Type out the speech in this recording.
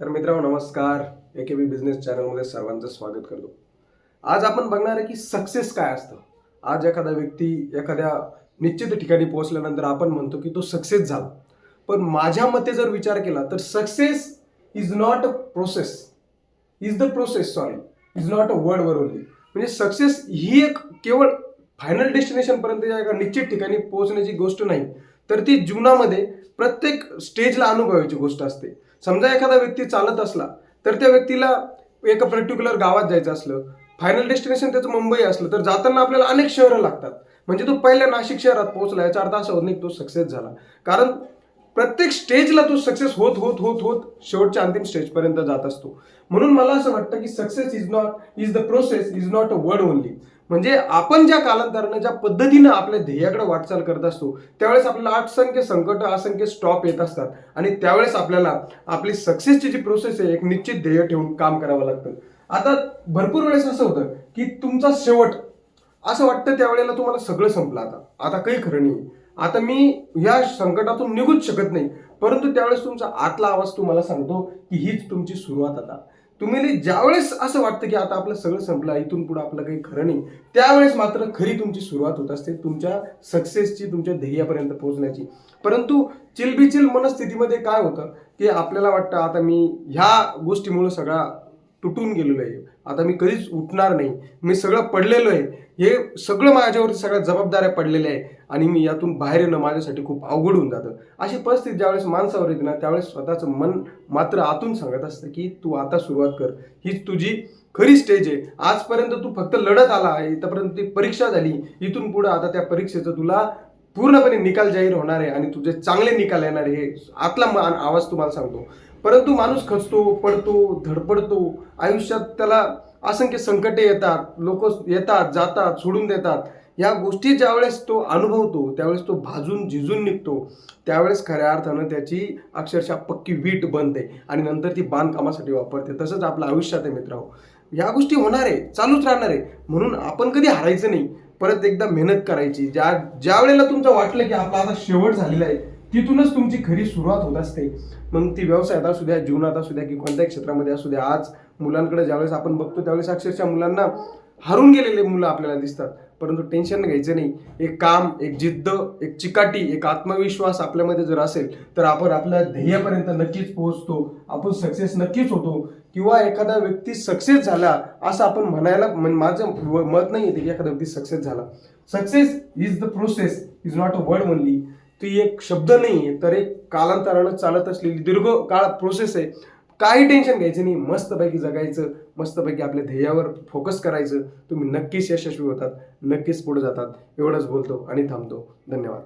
तर मित्रांनो नमस्कार. ए के बी बिझनेस चॅनलमध्ये सर्वांचं स्वागत करतो. आज आपण बघणार आहे की सक्सेस काय असतं. आज एखादा व्यक्ती एखाद्या निश्चित ठिकाणी पोहोचल्यानंतर आपण म्हणतो की तो सक्सेस झाला. पण माझ्या मते जर विचार केला तर success is not a process is the process sorry is not a word वर ओनली म्हणजे सक्सेस ही एक केवळ फायनल डेस्टिनेशनपर्यंत एका निश्चित ठिकाणी पोहोचण्याची गोष्ट नाही तर ती जीवनामध्ये प्रत्येक स्टेजला अनुभवायची गोष्ट असते. समजा एखादा व्यक्ती चालत असला तर त्या व्यक्तीला एका पर्टिक्युलर गावात जायचं असलं फायनल डेस्टिनेशन त्याचं मुंबई असलं तर जाताना आपल्याला अनेक शहरं लागतात. म्हणजे तो पहिल्या नाशिक शहरात पोहोचला याचा अर्थ असा होत नाही तो सक्सेस झाला. कारण प्रत्येक स्टेजला तो सक्सेस होत होत होत होत शेवटच्या अंतिम स्टेजपर्यंत जात असतो. म्हणून मला असं वाटतं की success is not is the process is not a word only म्हणजे आपण ज्या कालांतरानं ज्या पद्धतीनं आपल्या ध्येयाकडे वाटचाल करत असतो त्यावेळेस आपल्याला असंख्य संकट असंख्य स्टॉप येत असतात. आणि त्यावेळेस आपल्याला आपली सक्सेसची जी प्रोसेस आहे एक निश्चित ध्येय ठेवून काम करावं लागतं. आता भरपूर वेळेस असं होतं की तुमचा शेवट असं वाटतं त्यावेळेला तुम्हाला सगळं संपलं आता. आता काही खरं नाही आता मी या संकटातून निघूच शकत नाही. परंतु त्यावेळेस तुमचा आतला आवाज तुम्हाला सांगतो की हीच तुमची सुरुवात आता. तुम्ही ज्यावेळेस असं वाटतं की आता आपलं सगळं संपलं इथून पुढे आपलं काही खरं नाही त्यावेळेस मात्र खरी तुमची सुरुवात होत असते तुमच्या सक्सेसची तुमच्या ध्येयापर्यंत पोहोचण्याची. परंतु चिलबिचिल मनस्थितीमध्ये काय होतं की आपल्याला वाटतं आता मी ह्या गोष्टीमुळं सगळा तुटून गेलेलो आहे. आता मी कधीच उठणार नाही. मी सगळं पडलेलो आहे. हे सगळं माझ्यावरती सगळ्या जबाबदाऱ्या पडलेल्या आहे. आणि मी यातून बाहेर येणं माझ्यासाठी खूप अवघड होऊन जातं. अशी परिस्थिती ज्यावेळेस माणसावर येते ना त्यावेळेस स्वतःचं मन मात्र आतून सांगत असतं की तू आता सुरुवात कर. हीच तुझी खरी स्टेज आहे. आजपर्यंत तू फक्त लढत आला आहे. इथपर्यंत ती परीक्षा झाली. इथून पुढं आता त्या परीक्षेचं तुला पूर्णपणे निकाल जाहीर होणार आहे. आणि तुझे चांगले निकाल येणार आहे. हे आतला आवाज तुम्हाला सांगतो. परंतु माणूस खचतो पडतो धडपडतो. आयुष्यात त्याला असंख्य संकटे येतात लोक येतात जातात सोडून देतात. या गोष्टी ज्यावेळेस तो अनुभवतो त्यावेळेस तो भाजून झिजून निघतो. त्यावेळेस खऱ्या अर्थानं त्याची अक्षरशः पक्की वीट बनते आणि नंतर ती बांधकामासाठी वापरते. तसंच आपलं आयुष्यात आहे मित्रांनो. या गोष्टी होणार आहे चालूच राहणार आहे. म्हणून आपण कधी हारायचं नाही. परत एकदा मेहनत करायची. ज्या ज्या वेळेला तुमचं वाटलं की आपला आता शेवट झालेला आहे तिथूनच तुमची खरी सुरुवात होत असते. मग ती व्यवसायात असू द्या जीवनात असू द्या की कोणत्याही क्षेत्रामध्ये असू द्या आज मुलांकडे ज्यावेळेस आपण बघतो त्यावेळेस अक्षरशः मुलांना हरून गेलेले मुलं आपल्याला दिसतात. परंतु टेन्शन घ्यायचं नाही. एक काम एक जिद्द एक चिकाटी एक आत्मविश्वास आपल्यामध्ये जर असेल तर आपण आपल्या ध्येयापर्यंत नक्कीच पोहोचतो. आपण सक्सेस नक्कीच होतो. किंवा एखादा व्यक्ती सक्सेस झाला असं आपण म्हणायला म्हणजे माझं मत नाही येते की एखादा व्यक्ती सक्सेस झाला. Success is the process is not a word only ती एक शब्द नाही आहे तर एक कालांतरानं चालत असलेली दीर्घ काळ प्रोसेस आहे. काही टेन्शन घ्यायचं नाही. मस्तपैकी जगायचं मस्तपैकी आपल्या ध्येयावर फोकस करायचं. तुम्ही नक्कीच यशस्वी होतात नक्कीच पुढे जातात. एवढंच बोलतो आणि थांबतो. धन्यवाद.